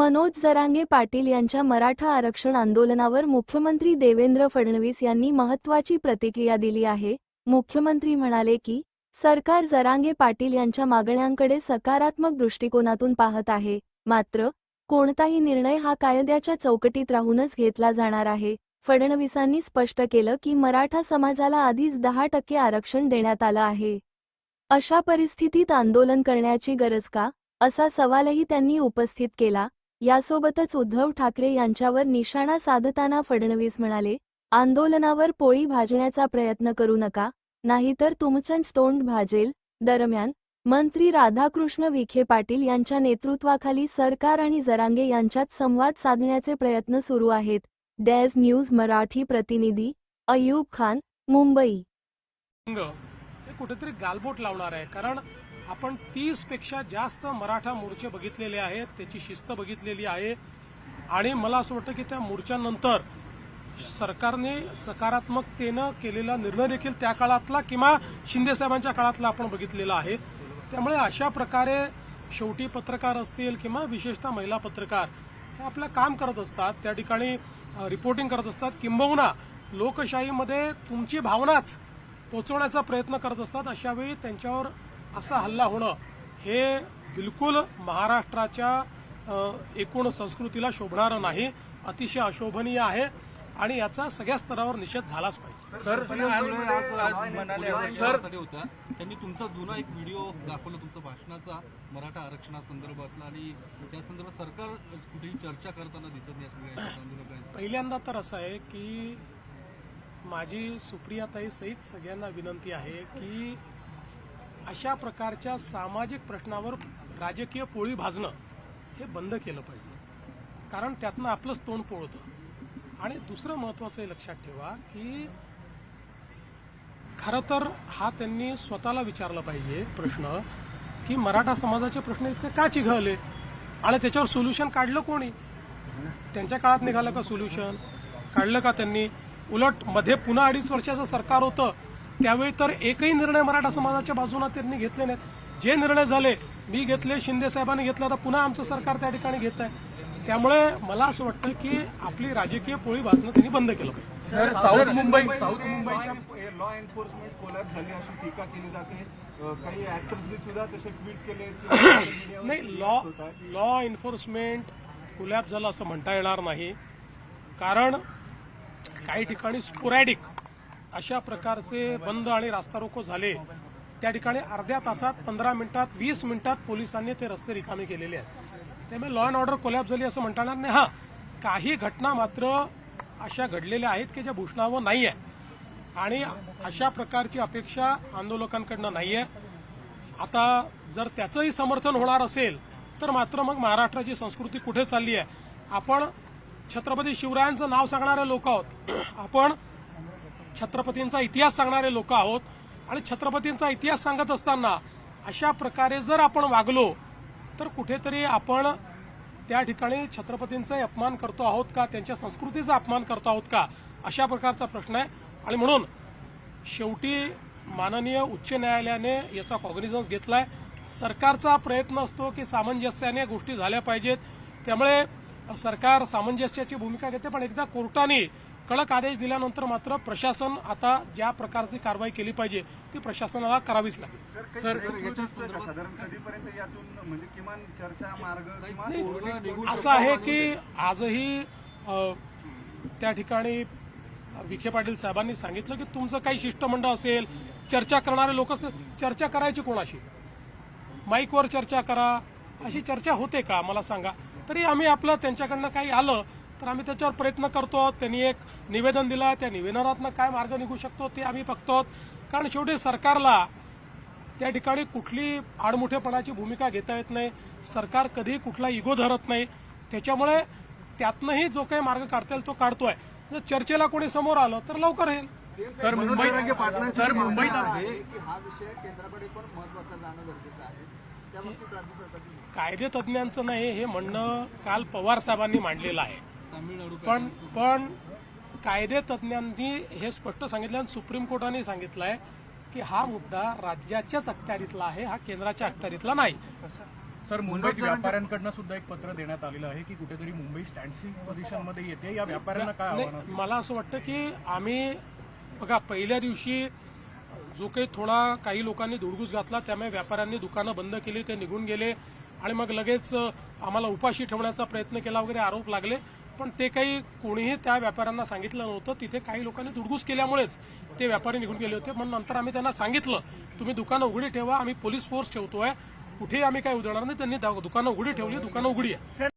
मनोज जरांगे पाटील यांच्या मराठा आरक्षण आंदोलनावर मुख्यमंत्री देवेंद्र फडणवीस यांनी महत्त्वाची प्रतिक्रिया दिली आहे. मुख्यमंत्री म्हणाले की सरकार जरांगे पाटील यांच्या मागण्यांकडे सकारात्मक दृष्टिकोनातून पाहत आहे. मात्र कोणताही निर्णय हा कायद्याच्या चौकटीत राहूनच घेतला जाणार आहे. फडणवीसांनी स्पष्ट केलं की मराठा समाजाला आधीच दहा टक्के आरक्षण देण्यात आलं आहे. अशा परिस्थितीत आंदोलन करण्याची गरज का? असा सवालही त्यांनी उपस्थित केला. यासोबतच उद्धव ठाकरे यांच्यावर निशाणा साधताना फडणवीस म्हणाले आंदोलनावर पोळी भाजण्याचा प्रयत्न करू नका नाहीतर तुमचंच तोंड भाजेल. दरम्यान मंत्री राधाकृष्ण विखे पाटील यांच्या नेतृत्वाखाली सरकार आणि जरांगे यांच्यात संवाद साधण्याचे प्रयत्न सुरू आहेत. डॅज न्यूज मराठी प्रतिनिधी अयूब खान मुंबई. कुठेतरी गालबोट लावणार आहे कारण आपण तीसपेक्षा जास्त मराठा मोर्चे बघितलेले आहेत त्याची शिस्त बघितलेली आहे. आणि मला असं वाटतं की त्या मोर्चानंतर सरकारने सकारात्मकतेनं केलेला निर्णय देखील त्या काळातला किंवा शिंदेसाहेबांच्या काळातला आपण बघितलेला आहे. त्यामुळे अशा प्रकारे शेवटी पत्रकार असतील किंवा विशेषतः महिला पत्रकार हे आपलं काम करत असतात. त्या ठिकाणी रिपोर्टिंग करत असतात. किंबहुना लोकशाहीमध्ये तुमची भावनाच पोचवण्याचा प्रयत्न करत असतात. अशावेळी त्यांच्यावर असा हल्ला होणं हे बिलकुल महाराष्ट्राच्या एकूण संस्कृतीला शोभणारं नाही. अतिशय अशोभनीय आहे आणि याचा सगळ्या स्तरावर निषेध झालाच पाहिजे. होता. त्यांनी तुमचा जुना एक व्हिडिओ दाखवला तुमचा भाषणाचा मराठा आरक्षणासंदर्भातला आणि त्या संदर्भात सरकार कुठेही चर्चा करताना दिसत नाही पहिल्यांदा तर असं आहे की माझी सुप्रियाताई सहित सगळ्यांना विनंती आहे की अशा प्रकारच्या सामाजिक प्रश्नावर राजकीय पोळी भाजणं हे बंद केलं पाहिजे. कारण त्यातनं आपलंच तोंड पोळतं. आणि दुसरं महत्वाचं हे लक्षात ठेवा की खरं तर हा त्यांनी स्वतःला विचारला पाहिजे प्रश्न की मराठा समाजाचे प्रश्न इतके का चिघळले? आणि त्याच्यावर सोल्युशन काढलं कोणी? त्यांच्या काळात निघालं का सोल्युशन काढलं का त्यांनी? उलटमध्ये पुन्हा अडीच वर्षाचं सरकार होतं. त्यावेळी तर एकही निर्णय मराठा समाजाच्या बाजूने त्यांनी घेतले नाहीत. जे निर्णय झाले मी घेतले शिंदे साहेबांनी घेतला तर पुन्हा आमचं सरकार त्या ठिकाणी घेत आहे त्यामुळे मला असं वाटतं की आपली राजकीय पोळी भाजणं त्यांनी बंद केलं पाहिजे. सर साऊथ मुंबई साऊथ मुंबईच्या लॉ एन्फोर्समेंट कोलॅप झाली अशी टीका केली जाते. काही ऍक्टर्सनी सुद्धा तसे ट्विट केले की नाही लॉ लॉ एन्फोर्समेंट कुलॅप झालं असं म्हणता येणार नाही. कारण काही ठिकाणी स्पोरॅडिक अशा प्रकारचे बंद आणि रास्ता रोको झाले. त्या ठिकाणी अर्ध्या तासात पंधरा मिनिटात वीस मिनिटात पोलिसांनी ते रस्ते रिकामे केलेले आहेत. त्यामुळे लॉ अँड ऑर्डर कोलॅप झाली असं म्हणता येणार नाही हा काही घटना मात्र अशा घडलेल्या आहेत की ज्या भूषणावं नाही आहे आणि अशा प्रकारची अपेक्षा आंदोलकांकडनं नाही आहे. आता जर त्याचंही समर्थन होणार असेल तर मात्र मग महाराष्ट्राची संस्कृती कुठे चालली आहे? आपण छत्रपती शिवरायांचं नाव सांगणारे लोक आहोत. आपण छत्रपतींचा इतिहास सांगणारे लोक आहोत. आणि छत्रपतींचा इतिहास सांगत असताना अशा प्रकारे जर आपण वागलो तर कुठेतरी आपण त्या ठिकाणी छत्रपतींचा अपमान करतो आहोत का? त्यांच्या संस्कृतीचा अपमान करतो आहोत का? अशा प्रकारचा प्रश्न आहे. आणि म्हणून शेवटी माननीय उच्च न्यायालयाने याचा कॉग्निझन्स घेतलाय. सरकारचा प्रयत्न असतो की सामंजस्याने गोष्टी झाल्या पाहिजेत. त्यामुळे सरकार सामंजस्याची भूमिका घेते पण एकदा कोर्टाने कडक आदेश दिल्यानंतर मात्र प्रशासन आता ज्या प्रकारची कारवाई केली पाहिजे ती प्रशासनाला करावीच लागेल. सर याच्या संदर्भात साधारण कधीपर्यंत यातून म्हणजे असं आहे की आजही त्या ठिकाणी विखे पाटील साहेबांनी सांगितलं की तुमचं काही शिष्टमंडळ असेल चर्चा करणारे लोक चर्चा करायची कोणाशी? माईकवर चर्चा करा. अशी चर्चा होते का? मला सांगा. तरी आम्ही आपलं त्यांच्याकडनं काही आलं तर आम्ही त्याच्यावर प्रयत्न करतो. त्यांनी एक निवेदन दिलं. त्या निवेदनातनं काय मार्ग निघू शकतो ते आम्ही बघतो. कारण शेवटी सरकारला त्या ठिकाणी कुठली आडमुठेपणाची भूमिका घेता येत नाही. सरकार कधीही कुठला इगो धरत नाही. त्याच्यामुळे त्यातनंही जो काही मार्ग काढता येईल तो काढतोय. जर चर्चेला कोणी समोर आलं तर लवकर येईल सर मुंबई सर मुंबईत हा विषय केंद्राकडे पण महत्त्वाचा जाणं गरजेचं आहे. कायदे तज्ज्ञांचं नाही हे म्हणणं काल पवार साहेबांनी मांडलेलं आहे. पण पण कायदे तज्ज्ञांनी हे स्पष्ट सांगितलं आणि सुप्रीम कोर्टाने सांगितलंय की हा मुद्दा राज्याच्याच अखत्यारीतला आहे हा केंद्राच्या अखत्यारीतला नाही. सर मुंबईत व्यापाऱ्यांकडनं सुद्धा एक पत्र देण्यात आलेलं आहे की कुठेतरी मुंबई स्टँडस्टिल पोझिशनमध्ये येते. या व्यापाऱ्यांना काय मला असं वाटतं की आम्ही बघा पहिल्या दिवशी जो काही थोडा काही लोकांनी धुडगूस घातला त्यामुळे व्यापाऱ्यांनी दुकानं बंद केली ते निघून गेले आणि मग लगेच आम्हाला उपाशी ठेवण्याचा प्रयत्न केला वगैरे आरोप लागले. पण ते काही कोणीही त्या व्यापाऱ्यांना सांगितलं नव्हतं. तिथे काही लोकांनी दुडगूस केल्यामुळेच ते व्यापारी निघून गेले होते. म्हणून नंतर आम्ही त्यांना सांगितलं तुम्ही दुकानं उघडी ठेवा आम्ही पोलीस फोर्स ठेवतोय. कुठेही आम्ही काय उधळणार नाही. त्यांनी दुकानं उघडी ठेवली दुकानं उघडी आहे.